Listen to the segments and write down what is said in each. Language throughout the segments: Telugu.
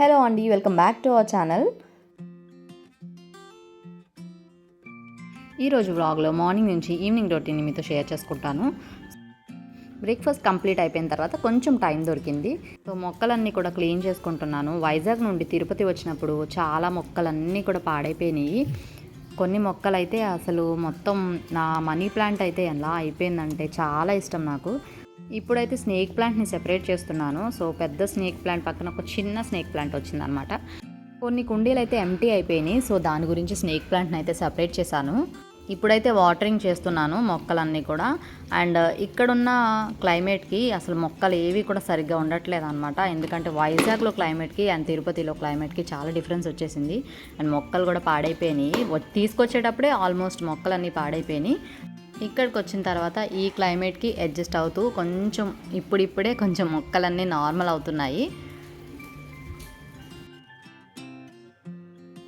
హలో అండి welcome back to our channel. ఈరోజు వ్లాగ్లో మార్నింగ్ నుంచి ఈవినింగ్ రొటీన్ మీతో షేర్ చేసుకుంటాను. బ్రేక్ఫాస్ట్ కంప్లీట్ అయిపోయిన తర్వాత కొంచెం టైం దొరికింది. సో మొక్కలన్నీ కూడా క్లీన్ చేసుకుంటున్నాను. వైజాగ్ నుండి తిరుపతి వచ్చినప్పుడు చాలా మొక్కలన్నీ కూడా పాడైపోయినాయి. కొన్ని మొక్కలైతే అసలు మొత్తం నా మనీ ప్లాంట్ అయితే ఎలా అయిపోయిందంటే చాలా ఇష్టం నాకు. ఇప్పుడైతే స్నేక్ ప్లాంట్ని సెపరేట్ చేస్తున్నాను. సో పెద్ద స్నేక్ ప్లాంట్ పక్కన ఒక చిన్న స్నేక్ ప్లాంట్ వచ్చిందనమాట కొన్ని కుండీలు అయితే ఎంటీ అయిపోయినాయి. సో దాని గురించి స్నేక్ ప్లాంట్ని అయితే సెపరేట్ చేశాను. ఇప్పుడైతే వాటరింగ్ చేస్తున్నాను మొక్కలన్నీ కూడా. అండ్ ఇక్కడున్న క్లైమేట్కి అసలు మొక్కలు ఏవి కూడా సరిగ్గా ఉండట్లేదు అనమాట ఎందుకంటే వైజాగ్లో క్లైమేట్కి అండ్ తిరుపతిలో క్లైమేట్కి చాలా డిఫరెన్స్ వచ్చేసింది. అండ్ మొక్కలు కూడా పాడైపోయినాయి. తీసుకొచ్చేటప్పుడే ఆల్మోస్ట్ మొక్కలన్నీ పాడైపోయినాయి. ఇక్కడికి వచ్చిన తర్వాత ఈ క్లైమేట్కి అడ్జస్ట్ అవుతూ కొంచెం ఇప్పుడిప్పుడే కొంచెం మొక్కలన్నీ నార్మల్ అవుతున్నాయి.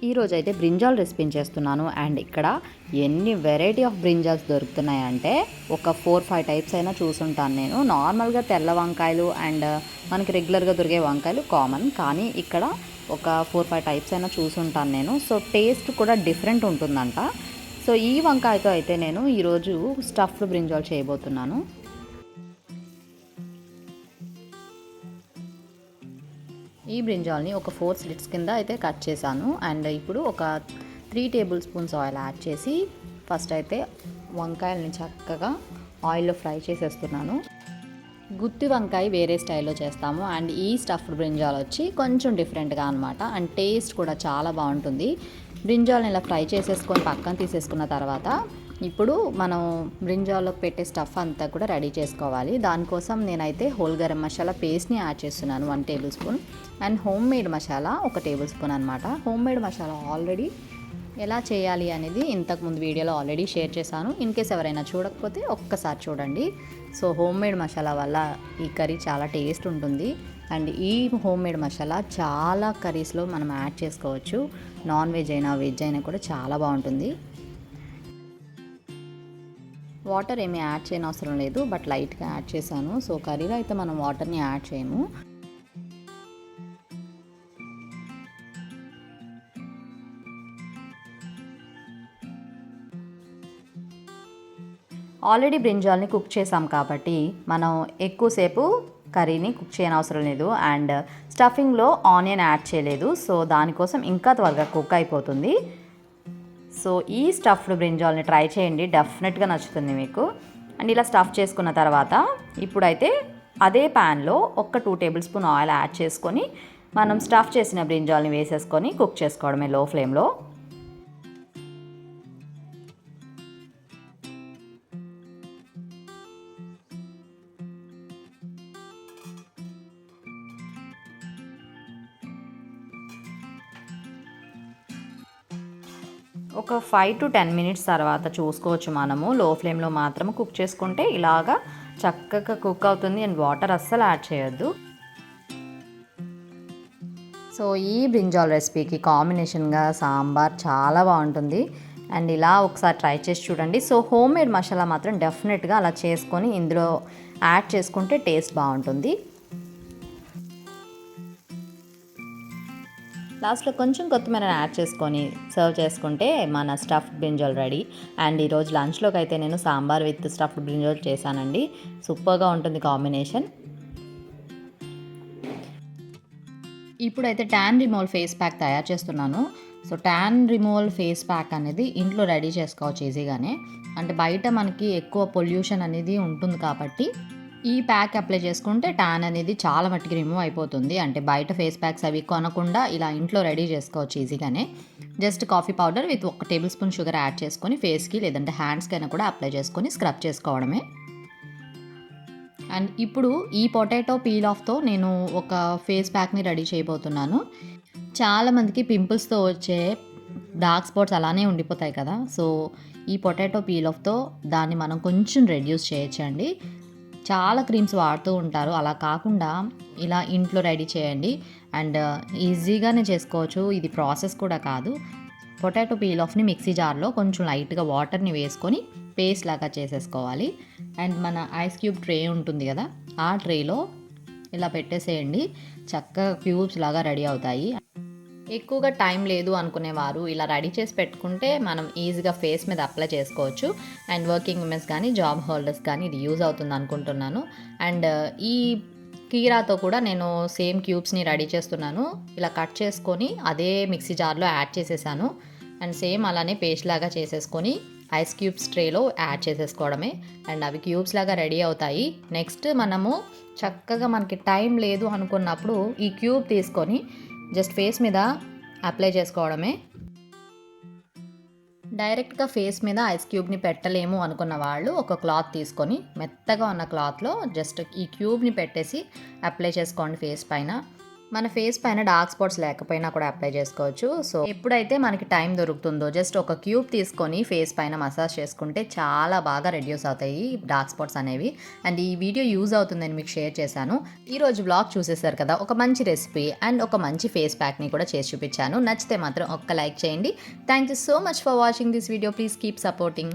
ఈరోజు అయితే బ్రింజాల్ రెసిపీని చేస్తున్నాను. అండ్ ఇక్కడ ఎన్ని వెరైటీ ఆఫ్ బ్రింజాల్స్ దొరుకుతున్నాయంటే ఒక ఫోర్ ఫైవ్ టైప్స్ అయినా చూసుంటాను నేను. నార్మల్గా తెల్ల వంకాయలు అండ్ మనకి రెగ్యులర్గా దొరికే వంకాయలు కామన్. కానీ ఇక్కడ ఒక ఫోర్ ఫైవ్ టైప్స్ అయినా చూసుంటాను నేను. సో టేస్ట్ కూడా డిఫరెంట్ ఉంటుందంట. సో ఈ వంకాయతో అయితే నేను ఈరోజు స్టఫ్డ్ బ్రింజాల్ చేయబోతున్నాను. ఈ బ్రింజాల్ని ఒక ఫోర్ స్లిట్స్ కింద అయితే కట్ చేశాను. అండ్ ఇప్పుడు ఒక three tablespoons oil add చేసి ఫస్ట్ అయితే వంకాయల్ని చక్కగా ఆయిల్లో ఫ్రై చేసేస్తున్నాను. గుత్తి వంకాయ వేరే స్టైల్లో చేస్తాము. అండ్ ఈ స్టఫ్డ్ బ్రింజాల్ వచ్చి కొంచెం డిఫరెంట్గా అనమాట అండ్ టేస్ట్ కూడా చాలా బాగుంటుంది. బ్రింజాల్ని ఇలా ఫ్రై చేసేసుకొని పక్కన తీసేసుకున్న తర్వాత ఇప్పుడు మనం బ్రింజాల్లో పెట్టే స్టఫ్ అంతా కూడా రెడీ చేసుకోవాలి. దానికోసం నేనైతే హోల్ గరం మసాలా పేస్ట్ని యాడ్ చేస్తున్నాను one tablespoon and homemade masala ఒక టేబుల్ స్పూన్ అనమాట హోమ్ మేడ్ మసాలా ఆల్రెడీ ఎలా చేయాలి అనేది ఇంతకుముందు వీడియోలో ఆల్రెడీ షేర్ చేశాను. ఇన్ కేస్ ఎవరైనా చూడకపోతే ఒక్కసారి చూడండి. సో హోమ్ మేడ్ మసాలా వల్ల ఈ కర్రీ చాలా టేస్ట్ ఉంటుంది. అండ్ ఈ హోమ్ మేడ్ మసాలా చాలా కర్రీస్లో మనం యాడ్ చేసుకోవచ్చు. నాన్ వెజ్ అయినా వెజ్ అయినా కూడా చాలా బాగుంటుంది. వాటర్ ఏమీ యాడ్ చేయని అవసరం లేదు బట్ లైట్గా యాడ్ చేశాను. సో కర్రీలో అయితే మనం వాటర్ని యాడ్ చేయము. ఆల్రెడీ బ్రింజాల్ని కుక్ చేసాం కాబట్టి మనం ఎక్కువసేపు కర్రీని కుక్ చేయని అవసరం లేదు. అండ్ స్టఫింగ్లో ఆనియన్ యాడ్ చేయలేదు. సో దానికోసం ఇంకా త్వరగా కుక్ అయిపోతుంది. సో ఈ స్టఫ్డ్ బ్రింజాల్ని ట్రై చేయండి. డెఫినెట్గా నచ్చుతుంది మీకు. అండ్ ఇలా స్టఫ్ చేసుకున్న తర్వాత ఇప్పుడైతే అదే ప్యాన్లో ఒక two tablespoon oil add చేసుకొని మనం స్టఫ్ చేసిన బ్రింజాల్ని వేసేసుకొని కుక్ చేసుకోవడమే లో ఫ్లేమ్లో. ఒక ఫైవ్ టు టెన్ మినిట్స్ తర్వాత చూసుకోవచ్చు మనము. లో ఫ్లేమ్లో మాత్రం కుక్ చేసుకుంటే ఇలాగా చక్కగా కుక్ అవుతుంది అండ్ వాటర్ అస్సలు యాడ్ చేయొద్దు. సో ఈ బ్రింజాల్ రెసిపీకి కాంబినేషన్గా సాంబార్ చాలా బాగుంటుంది. అండ్ ఇలా ఒకసారి ట్రై చేసి చూడండి. సో హోమ్ మేడ్ మసాలా మాత్రం డెఫినెట్గా అలా చేసుకొని ఇందులో యాడ్ చేసుకుంటే టేస్ట్ బాగుంటుంది. లాస్ట్లో కొంచెం కొత్తిమీర యాడ్ చేసుకొని సర్వ్ చేసుకుంటే మన స్టఫ్డ్ బ్రింజాల్ రెడీ. అండ్ ఈరోజు లంచ్లోకి అయితే నేను సాంబార్ విత్ స్టఫ్డ్ బ్రింజాల్ చేశానండి. సూపర్గా ఉంటుంది కాంబినేషన్. ఇప్పుడైతే ట్యాన్ రిమూవల్ ఫేస్ ప్యాక్ తయారు చేస్తున్నాను. So tan removal face pack అనేది ఇంట్లో రెడీ చేసుకోవచ్చు ఈజీగానే. అంటే బయట మనకి ఎక్కువ పొల్యూషన్ అనేది ఉంటుంది కాబట్టి ఈ ప్యాక్ అప్లై చేసుకుంటే ట్యాన్ అనేది చాలా మట్టికి రిమూవ్ అయిపోతుంది. అంటే బయట ఫేస్ ప్యాక్స్ అవి కొనకుండా ఇలా ఇంట్లో రెడీ చేసుకోవచ్చు ఈజీగానే జస్ట్ కాఫీ పౌడర్ విత్ ఒక టేబుల్ స్పూన్ షుగర్ యాడ్ చేసుకొని ఫేస్కి లేదంటే హ్యాండ్స్కి అయినా కూడా అప్లై చేసుకొని స్క్రబ్ చేసుకోవడమే. అండ్ ఇప్పుడు ఈ పొటాటో పీల్ ఆఫ్తో నేను ఒక ఫేస్ ప్యాక్ని రెడీ చేయబోతున్నాను. చాలామందికి పింపుల్స్తో వచ్చే డార్క్ స్పాట్స్ అలానే ఉండిపోతాయి కదా. సో ఈ పొటాటో పీల్ ఆఫ్తో దాన్ని మనం కొంచెం రెడ్యూస్ చేయొచ్చండి. చాలా క్రీమ్స్ వాడుతూ ఉంటారు. అలా కాకుండా ఇలా ఇంట్లో రెడీ చేయండి. అండ్ uh, ఈజీగానే చేసుకోవచ్చు. ఇది ప్రాసెస్ కూడా కాదు. పొటాటో పీల్ ఆఫ్ని మిక్సీ జార్లో కొంచెం లైట్గా వాటర్ని వేసుకొని పేస్ట్ లాగా చేసేసుకోవాలి. అండ్ మన ఐస్ క్యూబ్ ట్రే ఉంటుంది కదా ఆ ట్రేలో ఇలా పెట్టేసేయండి. చక్కగా క్యూబ్స్ లాగా రెడీ అవుతాయి. ఎక్కువగా టైం లేదు అనుకునేవారు. ఇలా రెడీ చేసి పెట్టుకుంటే మనం ఈజీగా ఫేస్ మీద అప్లై చేసుకోవచ్చు. అండ్ వర్కింగ్ ఉమెన్స్ కానీ జాబ్ హోల్డర్స్ కానీ ఇది యూజ్ అవుతుంది అనుకుంటున్నాను. అండ్ ఈ కీరాతో కూడా నేను సేమ్ క్యూబ్స్ని రెడీ చేస్తున్నాను. ఇలా కట్ చేసుకొని అదే మిక్సీ జార్లో యాడ్ చేసేసాను. అండ్ సేమ్ అలానే పేస్ట్ లాగా చేసేసుకొని ఐస్ క్యూబ్స్ ట్రేలో యాడ్ చేసేసుకోవడమే. అండ్ అవి క్యూబ్స్ లాగా రెడీ అవుతాయి. నెక్స్ట్ మనము చక్కగా మనకి టైం లేదు అనుకున్నప్పుడు ఈ క్యూబ్ తీసుకొని జస్ట్ ఫేస్ మీద అప్లై చేసుకోవడమే. డైరెక్ట్గా ఫేస్ మీద ఐస్ క్యూబ్ని పెట్టలేము అనుకున్న వాళ్ళు ఒక క్లాత్ తీసుకొని మెత్తగా ఉన్న క్లాత్లో జస్ట్ ఈ క్యూబ్ని పెట్టేసి అప్లై చేసుకోండి ఫేస్ పైన. మన ఫేస్ పైన డార్క్ స్పాట్స్ లేకపోయినా కూడా అప్లై చేసుకోవచ్చు. సో ఎప్పుడైతే మనకి టైం దొరుకుతుందో జస్ట్ ఒక క్యూబ్ తీసుకొని ఫేస్ పైన మసాజ్ చేసుకుంటే చాలా బాగా రెడ్యూస్ అవుతాయి డార్క్ స్పాట్స్ అనేవి. అండ్ ఈ వీడియో యూజ్ అవుతుందని మీకు షేర్ చేశాను. ఈరోజు బ్లాగ్ చూసేసారు కదా ఒక మంచి రెసిపీ అండ్ ఒక మంచి ఫేస్ ప్యాక్ని కూడా చేసి చూపించాను. నచ్చితే మాత్రం ఒక్క లైక్ చేయండి. Thank you so much for watching this video. Please keep supporting.